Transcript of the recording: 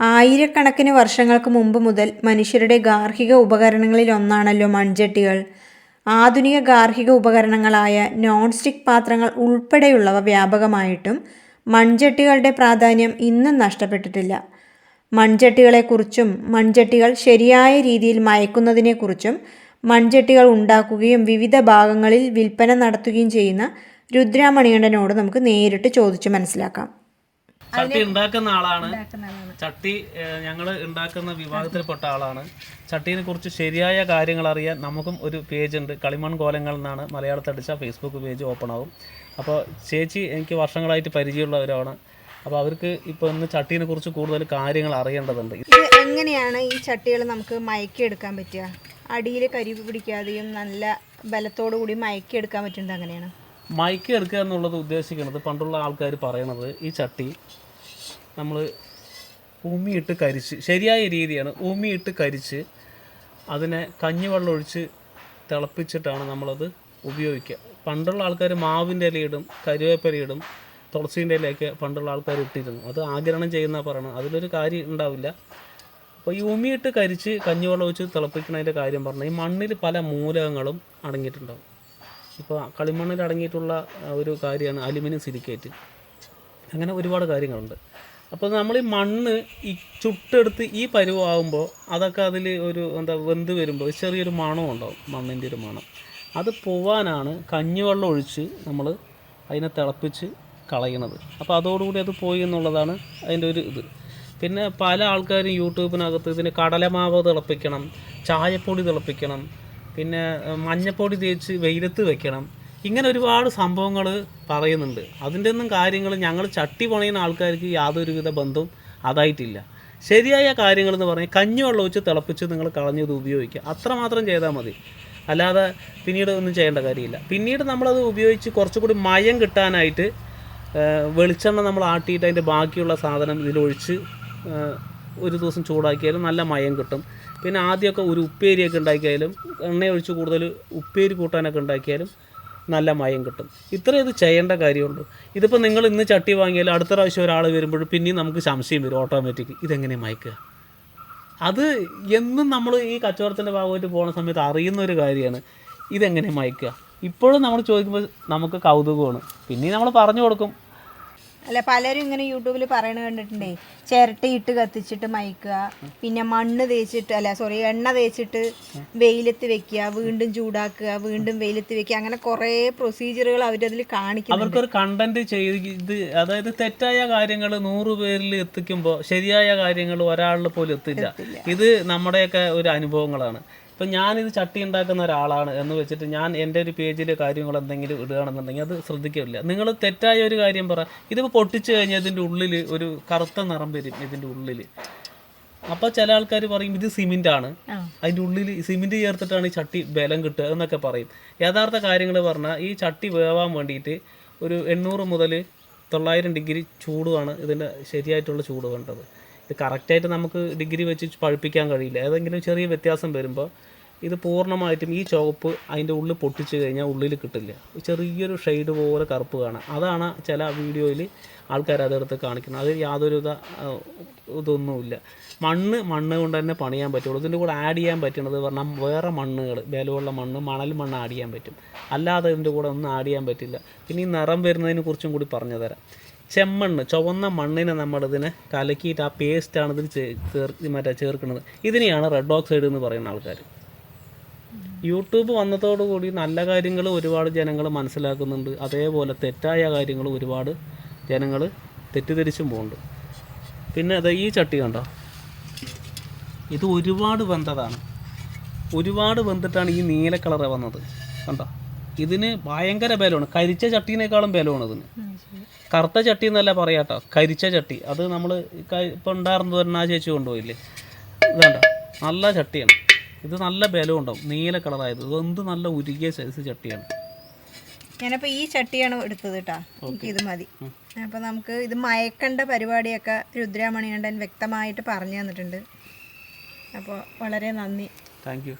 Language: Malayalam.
ആയിരക്കണക്കിന് വർഷങ്ങൾക്ക് മുമ്പ് മുതൽ മനുഷ്യരുടെ ഗാർഹിക ഉപകരണങ്ങളിൽ ഒന്നാണല്ലോ മൺചട്ടികൾ. ആധുനിക ഗാർഹിക ഉപകരണങ്ങളായ നോൺ സ്റ്റിക്ക് പാത്രങ്ങൾ ഉൾപ്പെടെയുള്ളവ വ്യാപകമായിട്ടും മൺചട്ടികളുടെ പ്രാധാന്യം ഇന്നും നഷ്ടപ്പെട്ടിട്ടില്ല. മൺചട്ടികളെക്കുറിച്ചും മൺചട്ടികൾ ശരിയായ രീതിയിൽ മയക്കുന്നതിനെക്കുറിച്ചും മൺചട്ടികൾ ഉണ്ടാക്കുകയും വിവിധ ഭാഗങ്ങളിൽ വിൽപ്പന നടത്തുകയും ചെയ്യുന്ന രുദ്രാമണികണ്ഠനോട് നമുക്ക് നേരിട്ട് ചോദിച്ച് മനസ്സിലാക്കാം. ചട്ടി ഉണ്ടാക്കുന്ന ആളാണ്. ചട്ടി ഞങ്ങൾ ഉണ്ടാക്കുന്ന വിഭാഗത്തിൽപ്പെട്ട ആളാണ്. ചട്ടിനെ കുറിച്ച് ശരിയായ കാര്യങ്ങൾ അറിയാൻ നമുക്കും ഒരു പേജ് ഉണ്ട്. കളിമൺ കോലങ്ങൾ എന്നാണ് മലയാളത്തിൽ അടിച്ച ഫേസ്ബുക്ക് പേജ് ഓപ്പൺ ആവും. അപ്പോൾ ചേച്ചി എനിക്ക് വർഷങ്ങളായിട്ട് പരിചയമുള്ളവരാണ് അപ്പോൾ അവർക്ക് ഇപ്പോൾ ഇന്ന് ചട്ടീനെ കുറിച്ച് കൂടുതൽ കാര്യങ്ങൾ അറിയേണ്ടതുണ്ട്. ഇത് എങ്ങനെയാണ് ഈ ചട്ടികൾ നമുക്ക് മയക്കിയെടുക്കാൻ പറ്റുക? അടിയിൽ കരി പിടിക്കാതെയും നല്ല ബലത്തോടു കൂടി മയക്കിയെടുക്കാൻ പറ്റുന്നത് അങ്ങനെയാണ് മൈക്ക് എടുക്കുക എന്നുള്ളത് ഉദ്ദേശിക്കുന്നത് പണ്ടുള്ള ആൾക്കാർ പറയണത് ഈ ചട്ടി നമ്മൾ ഉമിയിട്ട് കരിച്ച് ശരിയായ രീതിയാണ് ഉമിയിട്ട് കരിച്ച് അതിനെ കഞ്ഞിവെള്ളം ഒഴിച്ച് തിളപ്പിച്ചിട്ടാണ് നമ്മളത് ഉപയോഗിക്കുക. പണ്ടുള്ള ആൾക്കാർ മാവിന്റെ ഇലയിടും കരുവേപ്പിലയിടും തുളസീന്റെ ഇലയൊക്കെ പണ്ടുള്ള ആൾക്കാർ ഇട്ടിരുന്നു. അത് ആഗിരണം ചെയ്യുന്ന പറയണം അതിലൊരു കാര്യം ഉണ്ടാവില്ല. അപ്പോൾ ഈ ഉമിയിട്ട് കരിച്ച് കഞ്ഞിവെള്ളം ഒഴിച്ച് തിളപ്പിക്കുന്നതിന്റെ കാര്യം പറഞ്ഞാൽ ഈ മണ്ണിൽ പല മൂലകങ്ങളും അടങ്ങിയിട്ടുണ്ടാവും. ഇപ്പോൾ കളിമണ്ണിൽ അടങ്ങിയിട്ടുള്ള ഒരു കാര്യമാണ് അലുമിനിയം സിലിക്കേറ്റ്. അങ്ങനെ ഒരുപാട് കാര്യങ്ങളുണ്ട്. അപ്പോൾ നമ്മൾ ഈ മണ്ണ് ഈ ചുട്ടെടുത്ത് ഈ പരുവാകുമ്പോൾ അതൊക്കെ അതിൽ ഒരു എന്താ വെന്ത് വരുമ്പോൾ ചെറിയൊരു മണം ഉണ്ടാവും മണ്ണിന്റെ ഒരു മണം. അത് പോവാനാണ് കഞ്ഞിവെള്ളം ഒഴിച്ച് നമ്മൾ അതിനെ തിളപ്പിച്ച് കളയണത്. അപ്പോൾ അതോടുകൂടി അത് പോയി എന്നുള്ളതാണ് അതിന്റെ ഒരു ഇത്. പിന്നെ പല ആൾക്കാരും യൂട്യൂബിനകത്ത് ഇതിന് കടലമാവ് തിളപ്പിക്കണം ചായപ്പൊടി തിളപ്പിക്കണം പിന്നെ മഞ്ഞപ്പൊടി തേച്ച് വെയിലത്ത് വെക്കണം. ഇങ്ങനെ ഒരുപാട് സംഭവങ്ങൾ പറയുന്നുണ്ട്. അതിന്റെ ഒന്നും കാര്യങ്ങൾ ഞങ്ങൾ ചട്ടി പണിയുന്ന ആൾക്കാർക്ക് യാതൊരുവിധ ബന്ധവും അതായിട്ടില്ല. ശരിയായ കാര്യങ്ങൾ എന്ന് പറഞ്ഞാൽ കഞ്ഞിവെള്ളം ഒഴിച്ച് തിളപ്പിച്ച് നിങ്ങൾ കളഞ്ഞത് ഉപയോഗിക്കുക. അത്രമാത്രം ചെയ്താൽ മതി. അല്ലാതെ പിന്നീട് ഒന്നും ചെയ്യേണ്ട കാര്യമില്ല. പിന്നീട് നമ്മളത് ഉപയോഗിച്ച് കുറച്ചുകൂടി മയം കിട്ടാനായിട്ട് വെളിച്ചെണ്ണ നമ്മൾ ആട്ടിയിട്ട് അതിന്റെ ബാക്കിയുള്ള സാധനം ഇതിലൊഴിച്ച് ഒരു ദിവസം ചൂടാക്കിയാലും നല്ല മയം കിട്ടും. പിന്നെ ആദ്യമൊക്കെ ഒരു ഉപ്പേരിയൊക്കെ ഉണ്ടാക്കിയാലും എണ്ണയൊഴിച്ച് കൂടുതൽ ഉപ്പേരി കൂട്ടാനൊക്കെ ഉണ്ടാക്കിയാലും നല്ല മയം കിട്ടും. ഇത്രേ ഇത് ചെയ്യേണ്ട കാര്യമുള്ളൂ ഇതിപ്പോൾ നിങ്ങൾ ഇന്ന് ചട്ടി വാങ്ങിയാൽ അടുത്ത പ്രാവശ്യം ഒരാൾ വരുമ്പോഴും പിന്നെയും നമുക്ക് സംശയം വരും ഓട്ടോമാറ്റിക് ഇതെങ്ങനെ മയക്കുക? അത് എന്നും നമ്മൾ ഈ കച്ചവടത്തിന്റെ ഭാഗമായിട്ട് പോകുന്ന സമയത്ത് അറിയുന്ന ഒരു കാര്യമാണ്. ഇതെങ്ങനെ മയക്കുക? ഇപ്പോഴും നമ്മൾ ചോദിക്കുമ്പോൾ നമുക്ക് കൗതുകമാണ്. പിന്നെ നമ്മൾ പറഞ്ഞു കൊടുക്കും. അല്ല പലരും ഇങ്ങനെ യൂട്യൂബിൽ പറയണ കണ്ടിട്ടുണ്ടേ ചിരട്ടയിട്ട് കത്തിച്ചിട്ട് മയക്കുക പിന്നെ മണ്ണ് തേച്ചിട്ട് അല്ല സോറി എണ്ണ തേച്ചിട്ട് വെയിലത്ത് വെക്കുക വീണ്ടും ചൂടാക്കുക വീണ്ടും വെയിലത്ത് വെക്കുക അങ്ങനെ കുറേ പ്രൊസീജിയറുകൾ അവരതിൽ കാണിക്കുന്നുണ്ട്. അവർക്കൊരു കണ്ടന്റ് ചെയ്ത് അതായത് തെറ്റായ കാര്യങ്ങൾ നൂറ് പേരിൽ എത്തിക്കുമ്പോൾ ശരിയായ കാര്യങ്ങൾ ഒരാളിൽ പോലും എത്തില്ല. ഇത് നമ്മുടെയൊക്കെ ഒരു അനുഭവങ്ങളാണ്. ഇപ്പം ഞാനിത് ചട്ടി ഉണ്ടാക്കുന്ന ഒരാളാണ് എന്ന് വെച്ചിട്ട് ഞാൻ എന്റെ ഒരു പേജിൽ കാര്യങ്ങൾ എന്തെങ്കിലും ഇടുകയാണെന്നുണ്ടെങ്കിൽ അത് ശ്രദ്ധിക്കില്ല നിങ്ങൾ തെറ്റായ ഒരു കാര്യം പറ. ഇതിപ്പോൾ പൊട്ടിച്ചു കഴിഞ്ഞാൽ ഇതിന്റെ ഉള്ളിൽ ഒരു കറുത്ത നിറം വരും ഇതിന്റെ ഉള്ളിൽ അപ്പോൾ ചില ആൾക്കാർ പറയും ഇത് സിമെന്റ് ആണ് അതിന്റെ ഉള്ളിൽ സിമെന്റ് ചേർത്തിട്ടാണ് ഈ ചട്ടി ബലം കിട്ടുക എന്നൊക്കെ പറയും. യഥാർത്ഥ കാര്യങ്ങൾ പറഞ്ഞാൽ ഈ ചട്ടി വേവാൻ വേണ്ടിയിട്ട് ഒരു എണ്ണൂറ് മുതൽ തൊള്ളായിരം ഡിഗ്രി ചൂടുമാണ് ഇതിന്റെ ശരിയായിട്ടുള്ള ചൂട് വേണ്ടത്. ഇത് കറക്റ്റായിട്ട് നമുക്ക് ഡിഗ്രി വെച്ച് പഴുപ്പിക്കാൻ കഴിയില്ല. ഏതെങ്കിലും ചെറിയ വ്യത്യാസം വരുമ്പോൾ ഇത് പൂർണമായിട്ടും ഈ ചുവപ്പ് അതിന്റെ ഉള്ളിൽ പൊട്ടിച്ച് കഴിഞ്ഞാൽ ഉള്ളിൽ കിട്ടില്ല. ചെറിയൊരു ഷെയ്ഡ് പോലെ കറുപ്പ് കാണാം. അതാണ് ചില വീഡിയോയിൽ ആൾക്കാർ അതെടുത്ത് കാണിക്കുന്നത്. അത് യാതൊരു ഇതൊന്നുമില്ല. മണ്ണ് മണ്ണ് കൊണ്ട് തന്നെ പണിയാൻ പറ്റുള്ളൂ. ഇതിന്റെ കൂടെ ആഡ് ചെയ്യാൻ പറ്റുന്നത് പറഞ്ഞാൽ വേറെ മണ്ണുകൾ ബലമുള്ള മണ്ണ് മണൽ മണ്ണ് ആഡ് ചെയ്യാൻ പറ്റും. അല്ലാതെ ഇതിന്റെ കൂടെ ഒന്നും ആഡ് ചെയ്യാൻ പറ്റില്ല. പിന്നെ ഈ നിറം വരുന്നതിനെ കുറിച്ചും കൂടി പറഞ്ഞു തരാം ചെമ്മണ്ണ് ചുവന്ന മണ്ണിനെ നമ്മളിതിനെ കലക്കിയിട്ട് ആ പേസ്റ്റാണ് ഇതിൽ ചേർ മറ്റേ ചേർക്കുന്നത്. ഇതിനെയാണ് റെഡ് ഓക്സൈഡ് എന്ന് പറയുന്ന ആൾക്കാർ യൂട്യൂബ് വന്നതോടുകൂടി നല്ല കാര്യങ്ങൾ ഒരുപാട് ജനങ്ങൾ മനസ്സിലാക്കുന്നുണ്ട്. അതേപോലെ തെറ്റായ കാര്യങ്ങൾ ഒരുപാട് ജനങ്ങൾ തെറ്റിദ്ധരിച്ചും പോകുന്നുണ്ട് പിന്നെ അത് ഈ ചട്ടി കണ്ടോ? ഇത് ഒരുപാട് വെന്തതാണ്. ഒരുപാട് വെന്തിട്ടാണ് ഈ നീല കളറ് വന്നത്. കണ്ടോ? ഇതിന് ഭയങ്കര ബലമാണ്. കരിച്ച ചട്ടീനേക്കാളും ബലമാണ് ഇതിന് കറുത്ത ചട്ടി എന്നല്ല പറയാട്ടോ കരിച്ച ചട്ടി. അത് നമ്മൾ ഇപ്പം ഉണ്ടായിരുന്നു തന്നെ ആ ചേച്ചി കൊണ്ടുപോയില്ലേ? ഇതാണ്ട? നല്ല ചട്ടിയാണ്. ഇത് നല്ല ബലം ഉണ്ടാവും നീല കളറായത്. ഇതെന്ത് നല്ല ഉരുകിയ സൈസ് ചട്ടിയാണ്. ഞാനപ്പോൾ ഈ ചട്ടിയാണ് എടുത്തത് കേട്ടോ എനിക്ക് ഇത് മതി. അപ്പോൾ നമുക്ക് ഇത് മയക്കണ്ട പരിപാടിയൊക്കെ രുദ്രാമണികണ്ഠൻ വ്യക്തമായിട്ട് പറഞ്ഞു തന്നിട്ടുണ്ട്. അപ്പോൾ വളരെ നന്ദി. Thank you